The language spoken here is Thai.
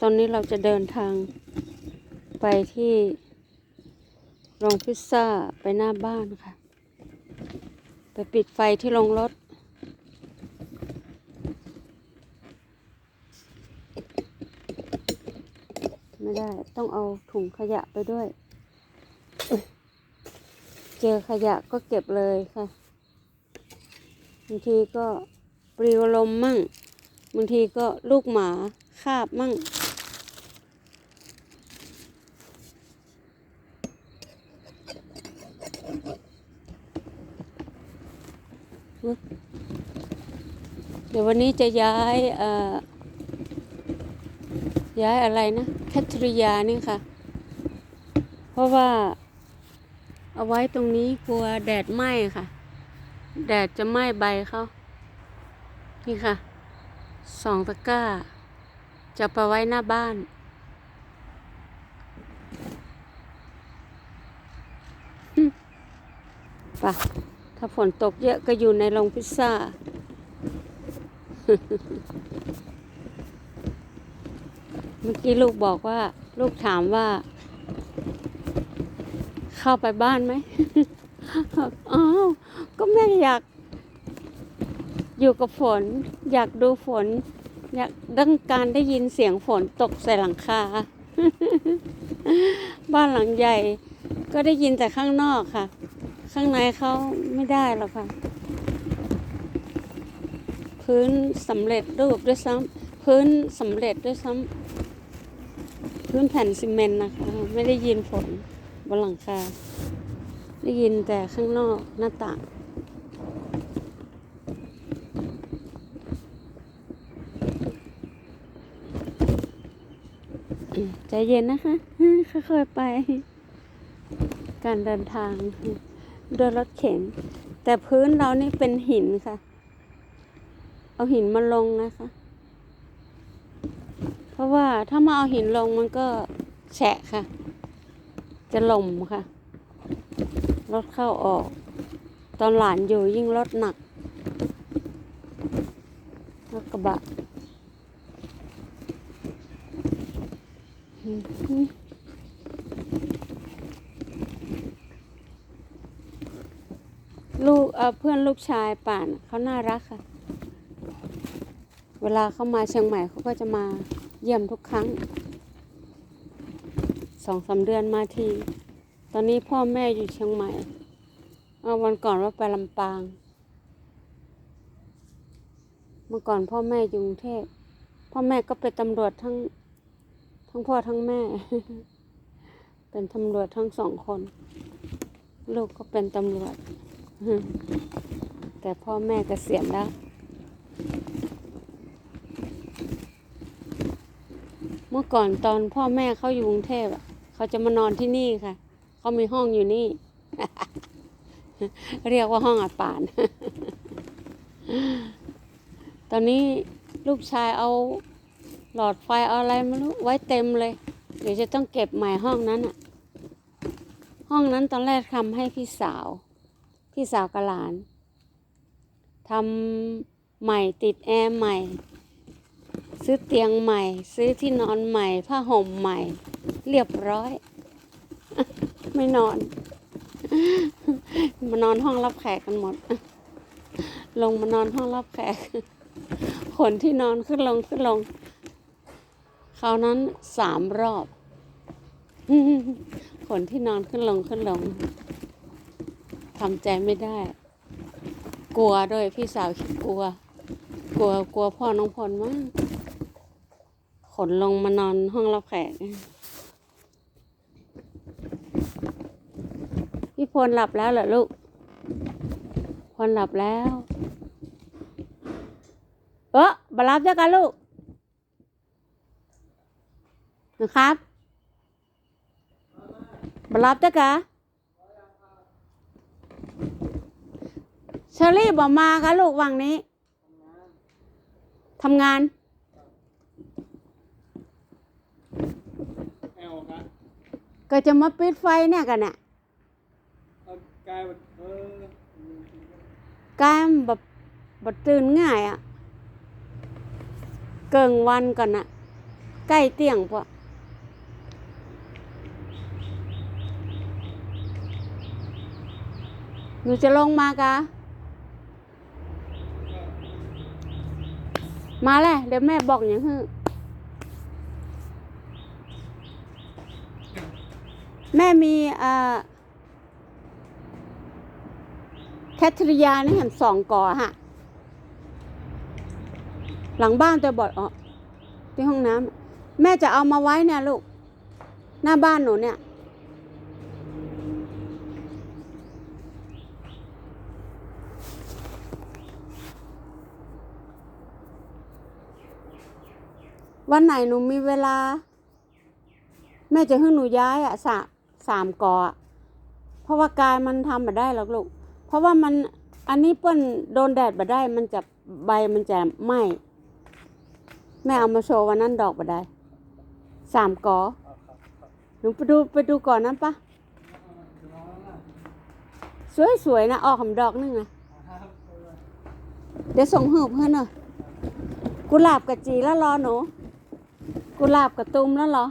ตอนนี้เราจะเดินทางไปที่โรงพิซซ่าไปหน้าบ้านค่ะ ไปปิดไฟที่โรงรถ ไม่ได้ต้องเอาถุงขยะไปด้วยอุ๊ยเจอขยะก็เก็บเลยค่ะบางทีก็ปลิวลมมั่ง บางทีก็ลูกหมาคาบมั่ง เดี๋ยววันนี้จะย้ายอ่อย้ายอะไรนะ แคทริยานี่ค่ะ เพราะว่าเอาไว้ตรงนี้กลัวแดดไหม้ค่ะ แดดจะไหม้ใบเขานี่ค่ะ สองตะกร้า จะไปไว้หน้าบ้านไปะถ้าฝนตกเยอะก็อยู่ในโรงพิซซ่า เมื่อกี้ลูกบอกว่า ลูกถามว่า เข้าไปบ้านไหม อ้าว ก็แม่อยาก อยู่กับฝน อยากดูฝน อยากต้องการได้ยินเสียงฝนตกใส่หลังคา บ้านหลังใหญ่ ก็ได้ยินแต่ข้างนอกค่ะ ข้างในเขาไม่ได้หรอกค่ะ พื้นสำเร็จรูปด้วยซ้ำพื้นสำเร็จด้วยซ้ำพื้นแผ่นซีเมนต์นะคะ ไม่ได้ยินฝนบนหลังคา ได้ยินแต่ข้างนอกหน้าต่าง ใจเย็นนะคะค่อยๆไป การเดินทางโดยรถเข็น แต่พื้นเรานี่เป็นหินค่ะ เอาหินมาลงนะคะ เพราะว่าถ้ามาเอาหินลงมันก็แฉะค่ะ จะหล่มค่ะ รถเข้าออก ตอนหลานอยู่ยิ่งรถหนักรถกระบะอืม ลูกเพื่อนลูกชายป่านเขาน่ารักค่ะ เวลาเขามาเชียงใหม่เขาก็จะมาเยี่ยมทุกครั้งสองสามเดือนมาที ตอนนี้พ่อแม่อยู่เชียงใหม่เอาวันก่อนว่าไปลำปาง เมื่อก่อนพ่อแม่อยู่กรุงเทพพ่อแม่ก็เป็นตำรวจทั้ง ทั้งพ่อทั้งแม่ เป็นตำรวจทั้งสองคน ลูกก็เป็นตำรวจ แต่พ่อแม่เกษียณแล้ว เมื่อก่อนตอนพ่อแม่เขาอยู่กรุงเทพอะ เขาจะมานอนที่นี่ค่ะ เขามีห้องอยู่นี่ เรียกว่าห้องอาป่าน ตอนนี้ลูกชายเอา หลอดไฟอะไรไม่รู้ไว้เต็มเลย เดี๋ยวจะต้องเก็บใหม่ห้องนั้นอะห้องนั้นตอนแรกทำให้พี่สาว พี่สาวกับหลานทำใหม่ติดแอร์ใหม่ ซื้อเตียงใหม่ ซื้อที่นอนใหม่ ผ้าห่มใหม่ เรียบร้อย ไม่นอน มานอนห้องรับแขกกันหมด ลงมานอนห้องรับแขกขนที่นอนขึ้นลงขึ้นลง คราวนั้นสามรอบขนที่นอนขึ้นลงขึ้นลงทำใจไม่ได้ กลัวด้วยพี่สาวคิดกลัว กลัวกลัวพ่อน้องพลมากขนลงมานอนห้องรับแขกพี่พลหลับแล้วเหรอลูกพลหลับแล้ว เออบารับเจ้ากันลูก นะครับบารับเจ้ากะเชอรี่บอกมาค่ะลูกวังนี้ทำงานแอลครับก็จะมาปิดไฟเนี่ยกันเนี่ยเอากายแบบเออกายมันแบบบตื่นง่ายอะ่ะ เกิงวันก่อนนะใกล้เตียงพอ หนูจะลงมากะ มาแหละเดี๋ยวแม่บอกอย่างฮึแม่มีเอ่อแคทริยานี่เห็นสองก่อฮะ หลังบ้านตัวบอดอ๋อที่ห้องน้ำแม่จะเอามาไว้เนี่ยลูก หน้าบ้านหนูเนี่ย วันไหนหนูมีเวลา แม่จะให้หนูย้ายอะสาสามกออะเพราะว่ากายมันทำมาได้หรอกลูก เพราะว่ามันอันนี้เปิ้นโดนแดดมาได้ มันจะใบมันจะไหม้แม่เอามาโชว์วันนั้นดอกมาได้สามกอหนูไปดูไปดูก่อนนะปะจะนอนแล้วนะสวยๆนะออกหำดอกนึงนะเดี๋ยวส่งหืบเพื่อนหน่อยกุหลาบกับจีแล้วรอหนู กุหลาบกับตุมแล้วเหรอ